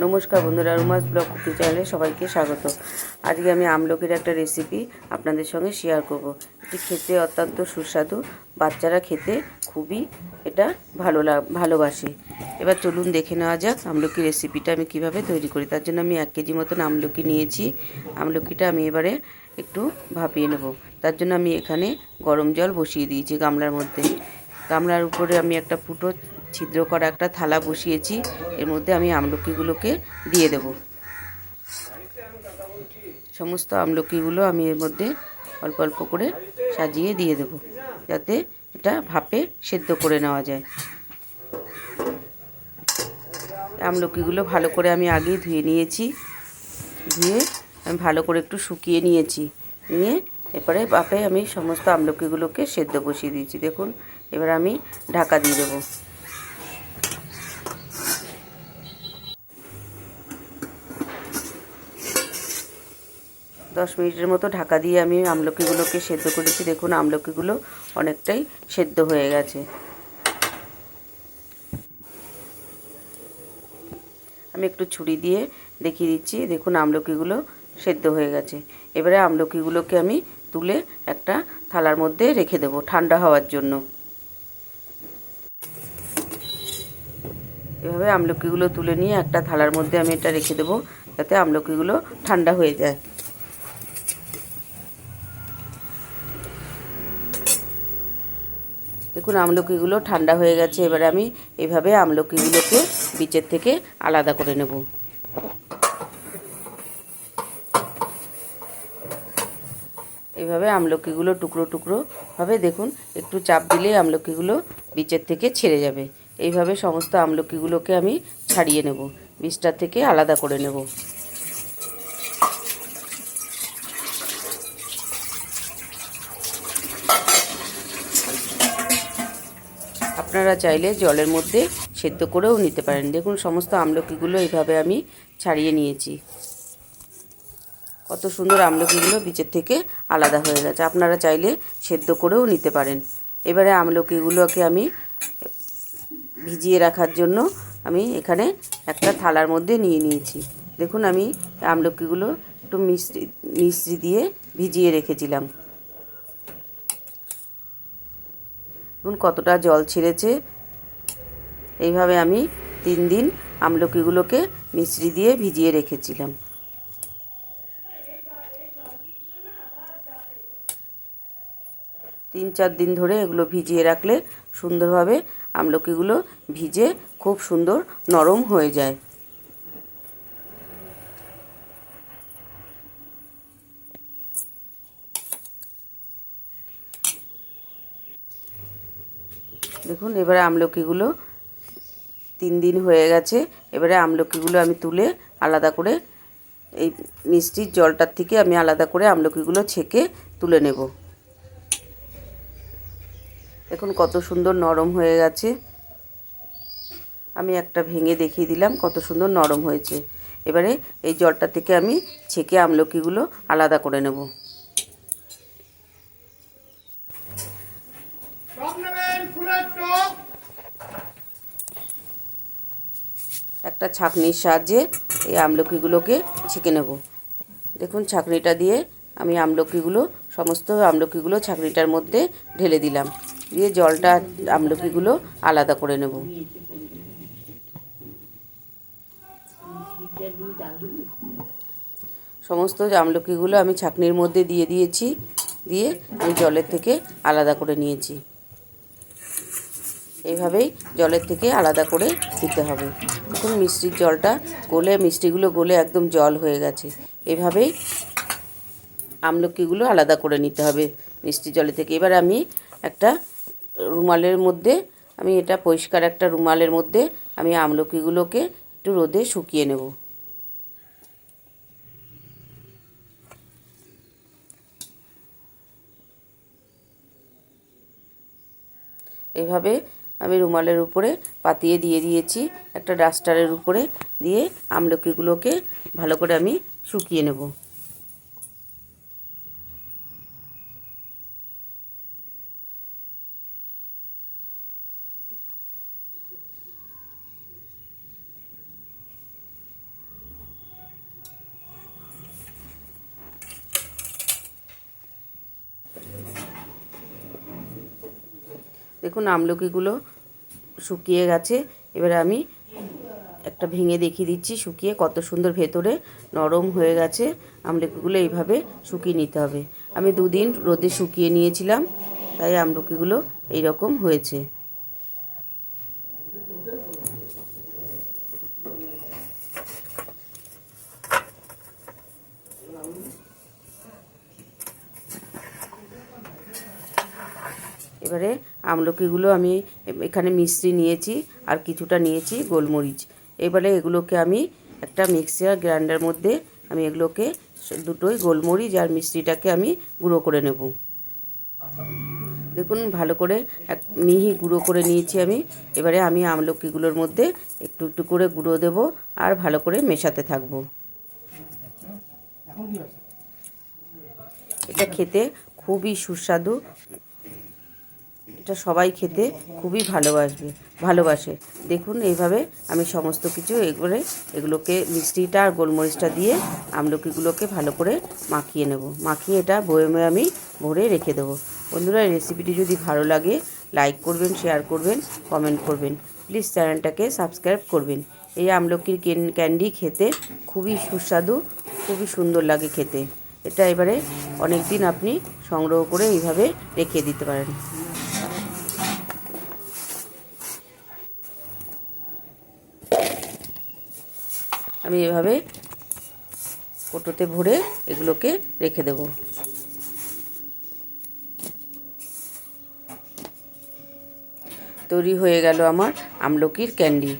নমস্কার বন্ধুরা, রুমাস blog cooking চ্যানেলে সবাইকে স্বাগত। আজকে আমি আমলকির একটা রেসিপি আপনাদের সঙ্গে শেয়ার করব। এটি খেতে অত্যন্ত সুস্বাদু, বাচ্চারা খেতে খুবই এটা ভালো ভালোবাসে। এবার চলুন দেখে নেওয়া যাক আমলকি রেসিপিটা আমি কীভাবে তৈরি করি। তার জন্য আমি এক কেজি মতন আমলকি নিয়েছি। আমলকিটা আমি এবারে একটু ভাপিয়ে নেব। তার জন্য আমি এখানে গরম জল বসিয়ে দিয়েছি গামলার মধ্যে। গামলার উপরে আমি একটা ফুটো ছিদ্র করা একটা থালা বসিয়েছি, এর মধ্যে আমি আমলকিগুলোকে দিয়ে দেব। সমস্ত আমলকিগুলো আমি এর মধ্যে অল্প অল্প করে সাজিয়ে দিয়ে দেব, যাতে এটা ভাপে সেদ্ধ করে নেওয়া যায়। আমলকিগুলো ভালো করে আমি আগে ধুয়ে নিয়েছি, ধুয়ে আমি ভালো করে একটু শুকিয়ে নিয়েছি, নিয়ে এরপরে বাপে আমি সমস্ত আমলকিগুলোকে সেদ্ধ বসিয়ে দিয়েছি। দেখুন, এবার আমি ঢাকা দিয়ে দেবো। দশ মিনিটের মতো ঢাকা দিয়ে আমি আমলকিগুলোকে সেদ্ধ করেছি। দেখুন, আমলকিগুলো অনেকটাই সেদ্ধ হয়ে গেছে। আমি একটু ছুরি দিয়ে দেখিয়ে দিচ্ছি। দেখুন, আমলকিগুলো সেদ্ধ হয়ে গেছে। এবারে আমলকিগুলোকে আমি তুলে একটা থালার মধ্যে রেখে দেবো ঠান্ডা হওয়ার জন্য। এভাবে আমলকিগুলো তুলে নিয়ে একটা থালার মধ্যে আমি এটা রেখে দেবো, যাতে আমলকিগুলো ঠান্ডা হয়ে যায়। দেখুন, আমলকিগুলো ঠান্ডা হয়ে গেছে, এবারে আমি এভাবে আমলকিগুলোকে বিচের থেকে আলাদা করে নেব। এভাবে আমলকিগুলো টুকরো টুকরো ভাবে দেখুন, একটু চাপ দিলে আমলকিগুলো বিচের থেকে ছেড়ে যাবে। এইভাবে সমস্ত আমলকিগুলোকে আমি ছাড়িয়ে নেব বীজটার থেকে আলাদা করে নেব। আপনারা চাইলে জলের মধ্যে সেদ্ধ করেও নিতে পারেন। দেখুন, সমস্ত আমলকিগুলো এইভাবে আমি ছাড়িয়ে নিয়েছি। কত সুন্দর আমলকিগুলো বীজের থেকে আলাদা হয়ে গেছে। আপনারা চাইলে সেদ্ধ করেও নিতে পারেন। এবারে আমলকিগুলোকে আমি ভিজিয়ে রাখার জন্য আমি এখানে একটা থালার মধ্যে নিয়ে নিয়েছি। দেখুন, আমি আমলকিগুলো একটু মিশ্রি মিশ্রি দিয়ে ভিজিয়ে রেখেছিলাম। দেখুন কতটা জল ছেড়েছে। এইভাবে আমি তিন দিন আমলকিগুলোকে মিশ্রি দিয়ে ভিজিয়ে রেখেছিলাম। তিন চার দিন ধরে এগুলো ভিজিয়ে রাখলে সুন্দরভাবে আমলকিগুলো ভিজে খুব সুন্দর নরম হয়ে যায়। দেখুন, এবারে আমলকিগুলো তিন দিন হয়ে গেছে। এবারে আমলকিগুলো আমি তুলে আলাদা করে এই মিষ্টির জলটার থেকে আমি আলাদা করে আমলকিগুলো ছেঁকে তুলে নেব। দেখুন, কত সুন্দর নরম হয়ে গেছে। আমি একটা ভেঙে দেখিয়ে দিলাম কত সুন্দর নরম হয়েছে। এবারে এই জলটা থেকে আমি ছেঁকে আমলকিগুলো আলাদা করে নেব। একটা ছাঁকনির সাহায্যে এই আমলকিগুলোকে ছেঁকে নেব। দেখুন ছাঁকনিটা দিয়ে আমি আমলকিগুলো, সমস্ত আমলকিগুলো ছাঁকনিটার মধ্যে ঢেলে দিলাম। দিয়ে জলটা, আমলকিগুলো আলাদা করে নেব। সমস্ত আমলকিগুলো আমি ছাঁকনির মধ্যে দিয়ে দিয়েছি। দিয়ে আমি জলের থেকে আলাদা করে নিয়েছি। এইভাবেই জলের থেকে আলাদা করে দিতে হবে। দেখুন মিষ্টির জলটা গলে, মিষ্টিগুলো গলে একদম জল হয়ে গেছে। এভাবেই আমলকিগুলো আলাদা করে নিতে হবে মিষ্টি জলের থেকে। এবার আমি একটা রুমালের মধ্যে, আমি এটা পরিষ্কার একটা রুমালের মধ্যে আমি আমলকিগুলোকে একটু রোদে শুকিয়ে নেব। এভাবে আমি রুমালের উপরে পাতিয়ে দিয়ে দিয়েছি, একটা ডাস্টারের উপরে দিয়ে আমলকিগুলোকে ভালো করে আমি শুকিয়ে নেব। দেখুন, আমলকিগুলো শুকিয়ে গেছে। এবারে আমি একটা ভেঙে দেখিয়ে দিচ্ছি, শুকিয়ে কত সুন্দর ভেতরে নরম হয়ে গেছে। আমলকিগুলো এইভাবে শুকিয়ে নিতে হবে। আমি দুদিন রোদে শুকিয়ে নিয়েছিলাম, তাই আমলকিগুলো এইরকম হয়েছে। এবারে আমলকিগুলো আমি এখানে মিশ্রি নিয়েছি আর কিছুটা নিয়েছি গোলমরিচ। এবারে এগুলোকে আমি একটা মিক্সার গ্রাইন্ডার মধ্যে আমি এগুলোকে দুটোই গোলমরিচ আর মিষ্টিটাকে আমি গুঁড়ো করে নেব। দেখুন, ভালো করে এক মিহি গুঁড়ো করে নিয়েছি আমি। এবারে আমি আমলকিগুলোর মধ্যে একটু একটু করে গুঁড়ো দেব আর ভালো করে মেশাতে থাকব। এটা খেতে খুবই সুস্বাদু। এটা সবাই খেতে খুবই ভালোবাসবে, ভালোবাসে। দেখুন এইভাবে আমি সমস্ত কিছু এগুলো, এগুলোকে মিষ্টিটা আর গোলমরিচটা দিয়ে আমলকিগুলোকে ভালো করে মাখিয়ে নেব। মাখিয়ে এটা বয়মে আমি ভরে রেখে দেবো। বন্ধুরা রেসিপিটি যদি ভালো লাগে, লাইক করবেন, শেয়ার করবেন, কমেন্ট করবেন। প্লিজ চ্যানেলটাকে সাবস্ক্রাইব করবেন। এই আমলকির ক্যান্ডি খেতে খুবই সুস্বাদু, খুবই সুন্দর লাগে খেতে। এটা এবারে অনেক দিন আপনি সংগ্রহ করে এইভাবে রেখে দিতে পারেন। আমি এভাবে কোটোতে ভরে এগুলোকে রেখে দেব। তৈরি হয়ে গেল আমার আমলকির ক্যান্ডি।